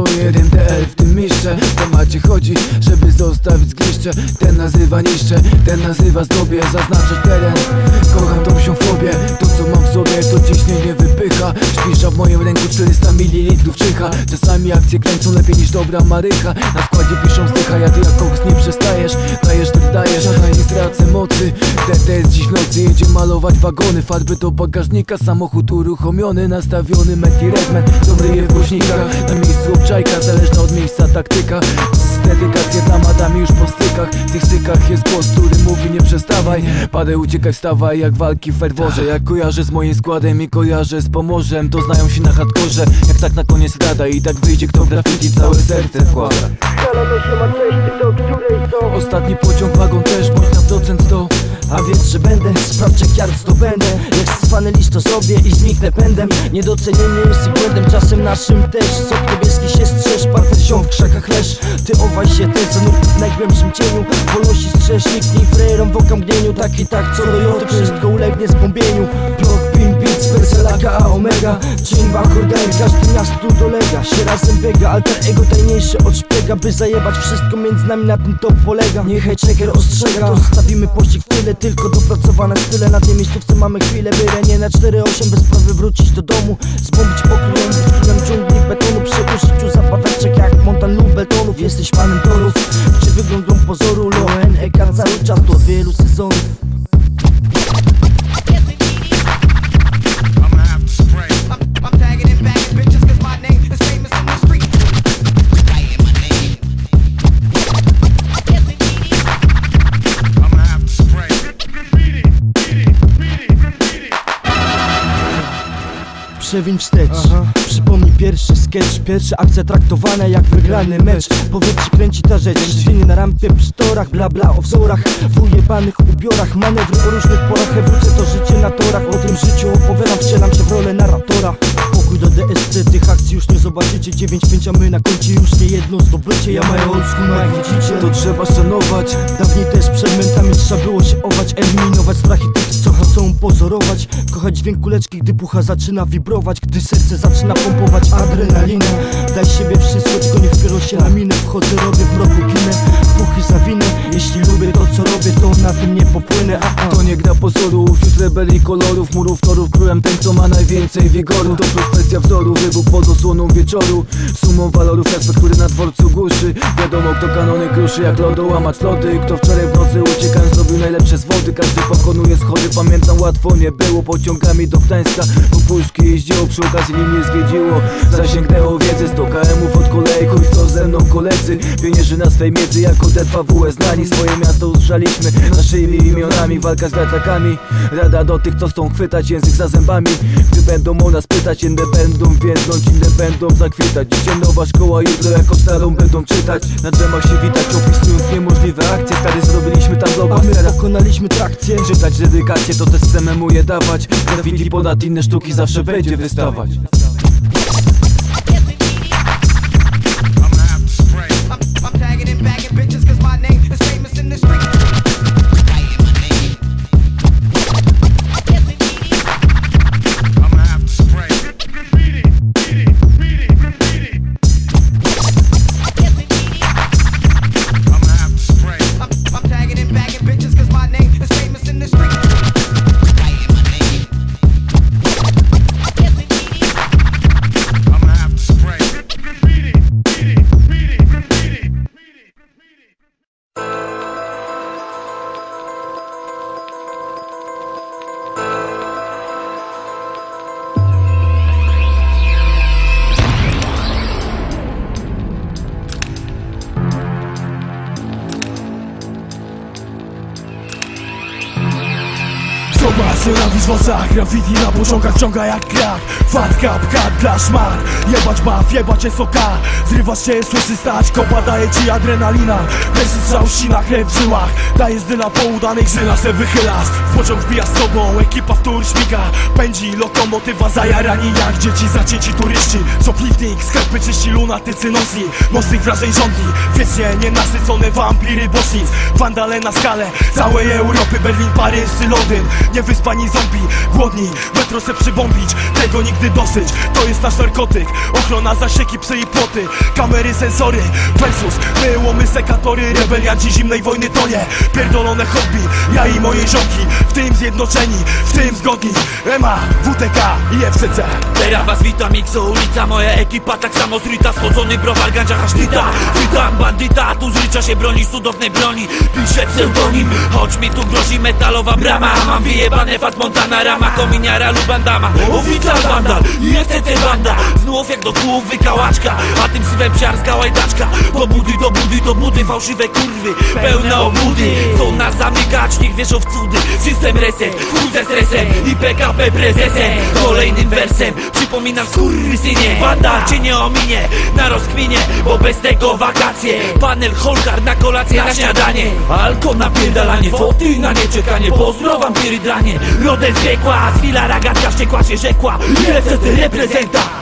RMDL w tym mistrze. W temacie chodzi, żeby zostawić zgliszcze. Ten nazywa niszcze, ten nazywa zdobie. Zaznaczać teren, kocham tą fobię. To co mam w sobie, to ciśnienie wypycha. Śpisza w moim ręku 400 ml czyha. Czasami akcje kręcą lepiej niż dobra marycha. Na składzie piszą stycha, ja ty jak koks nie przestajesz. Dajesz, ty dajesz, nie stracę mocy. TT jest dziś w nocy, jedzie malować wagony. Farby do bagażnika, samochód uruchomiony. Nastawiony Meti Redman, dobry je w głośnikach. Na miejscu obczajka, zależna od miejsca taktyka. Dedykacja dla madami już po W tych stykach jest głos, który mówi nie przestawaj. Padę uciekaj, wstawaj jak walki w ferworze. Jak kojarzę z moim składem i kojarzę z Pomorzem To znają się na hardkorze, jak tak na koniec rada I tak wyjdzie kto w graffiti całe serce wkłada. Ostatni pociąg wagon też, bądź na procent to. A więc, że będę, sprawdź jak yard zdobędę Jak spany list to zrobię i zniknę pędem. Niedocenienie jest ich błędem, czasem naszym też. Sok niebieski się strzeż, partner ziom w krzakach leż. Ty owaj się, ten zanurk w najgłębszym cieniu Wolności strzeż, nikt nie frajerom w okamgnieniu Tak i tak, co do joty, wszystko ulegnie zbombieniu Block, pin, beat, Spercelaka, a omega. Chimba, kurdair, każdy miastu dolega. Się razem biega, alter ego tajniejsze od szpiega By zajebać wszystko między nami, na tym to polega. Niechaj checker ostrzega, to zostawimy pościg w tyle Tylko dopracowane style, na tej miejscówce mamy chwilę Byle nie na 4-8, bez sprawy wrócić do domu. Zbombić pokryłem, królem dżungli betonu Przy użyciu zabawaczek jak montan lub betonów Jesteś panem torów, czy wyglądą pozoru? Loen, Eka cały czas to od wielu sezonów Przewiń wstecz. Przypomnij pierwszy sketch Pierwsza akcja traktowana jak wygrany mecz. Powiedz czy kręci ta rzecz. Drzwinie na rampie przy torach Bla bla o wzorach. W ujebanych ubiorach Manewry o różnych porach. Ewolucja to życie na torach. O tym życiu opowiadam Wcielam się w rolę narratora. Pokój do DSC Tych akcji już nie zobaczycie. 9-5 a my na koncie już nie jedno zdobycie. Ja mają old school no jak widzicie. To trzeba szanować. Dawniej też przed mentami trzeba było się ować Eliminować strachy. Tych, co chcą pozorować. Kochać dźwięk kuleczki, gdy pucha zaczyna wibrować. Gdy serce zaczyna pompować adrenalinę. Daj siebie wszystko, tylko nie wpierdol się na minę Wchodzę, robię w mroku ginę. Puchy zawinę Jeśli lubię to co robię, to na tym nie popłynę. A. To nie gra pozorów, wśród rebelii kolorów Murów, torów, królem ten kto ma najwięcej wigoru. To kwestia wzoru, wybuch pod osłoną wieczoru. Sumą walorów aspekt, który na dworcu głuszy Wiadomo kto kanony kruszy, jak lodo łamać lody. Kto wczoraj w nocy uciekając zrobił najlepsze z wody Każdy pokonuje schody, pamiętam łatwo nie było Pociągami do Gdańska, po Puszki jeździło Przy okazji linie zwiedziło, zasięgnęło koledzy Pionierzy na swej miedzy jako D2WS znani Swoje miasto usłyszeliśmy naszymi imionami Walka z wiatrakami, rada do tych co chcą chwytać Język za zębami, gdy będą o nas pytać Inne będą więdnąć, inne będą zakwitać. Dzisiaj nowa szkoła, jutro jako starą będą czytać. Na drzemach się witać, opisując niemożliwe akcje. Stary zrobiliśmy tam A global my pokonaliśmy trakcję Czytać dedykację to też chcemy mu je dawać. Graffiti ponad inne sztuki zawsze będzie wystawać Zobacz, nienawiść w oczach, graffiti na pociągach ciąga jak krak. Fat cap, kat dla szmat Jebać baw, jebać SOK Zrywasz się, słyszysz stać, kopa daje ci adrenalina. Pierwszy strzał, sina, krew w żyłach. Daje zdyna po udanych żynach, se wychylasz W pociąg wbija z tobą, ekipa w tur śmiga. Pędzi, lokomotywa zajarani jak dzieci. Zacięci turyści, shoplifting, sklepy czyści lunatycy nosi Mocnych wrażeń rządni, wiecznie nienasycone wampiry bocznic. Wandale na skalę całej Europy, Berlin, Paryż czy Londyn Niewyspani zombie. Głodni, metro se przybombić Tego nigdy dosyć, to jest nasz narkotyk Ochrona, zasieki, psy i płoty. Kamery, sensory, versus. My łomy, sekatory, rebelianci zimnej wojny to nie Pierdolone hobby, ja i moje ziomki. W tym zjednoczeni, w tym zgodni. EMA, WTK i FCC Teraz was witam Xo ulica, moja ekipa tak samo zryta. Schodzony browar, gandzia, Witam bandyta, tu zrycza się broni cudownej broni. Piszę pseudonim, choć mi tu grozi metalowa brama. Mam wyjebane Fat Montana, rama, kominiara lub bandama. Ofical vandal i FCC banda. Znów jak do kółów wykałaczka A tym sywem psiarska łajdaczka. Do budy, do budy, do budy, fałszywe kurwy Pełne obudy, chcą nas zamykać, niech wierzą w cudy. System reset, chuj ze stresem i PKP prezesem. Kolejnym wersem przypominam skurwysynie Banda cię nie ominie na rozkminie Bo bez tego wakacje. Panel Holgar na kolację na śniadanie. Alko napierdalanie, foty na nieczekanie Pozdro wam pierdranie Rodę zwiekła, z fila ragatka wściekła się rzekła Ile wtedy reprezenta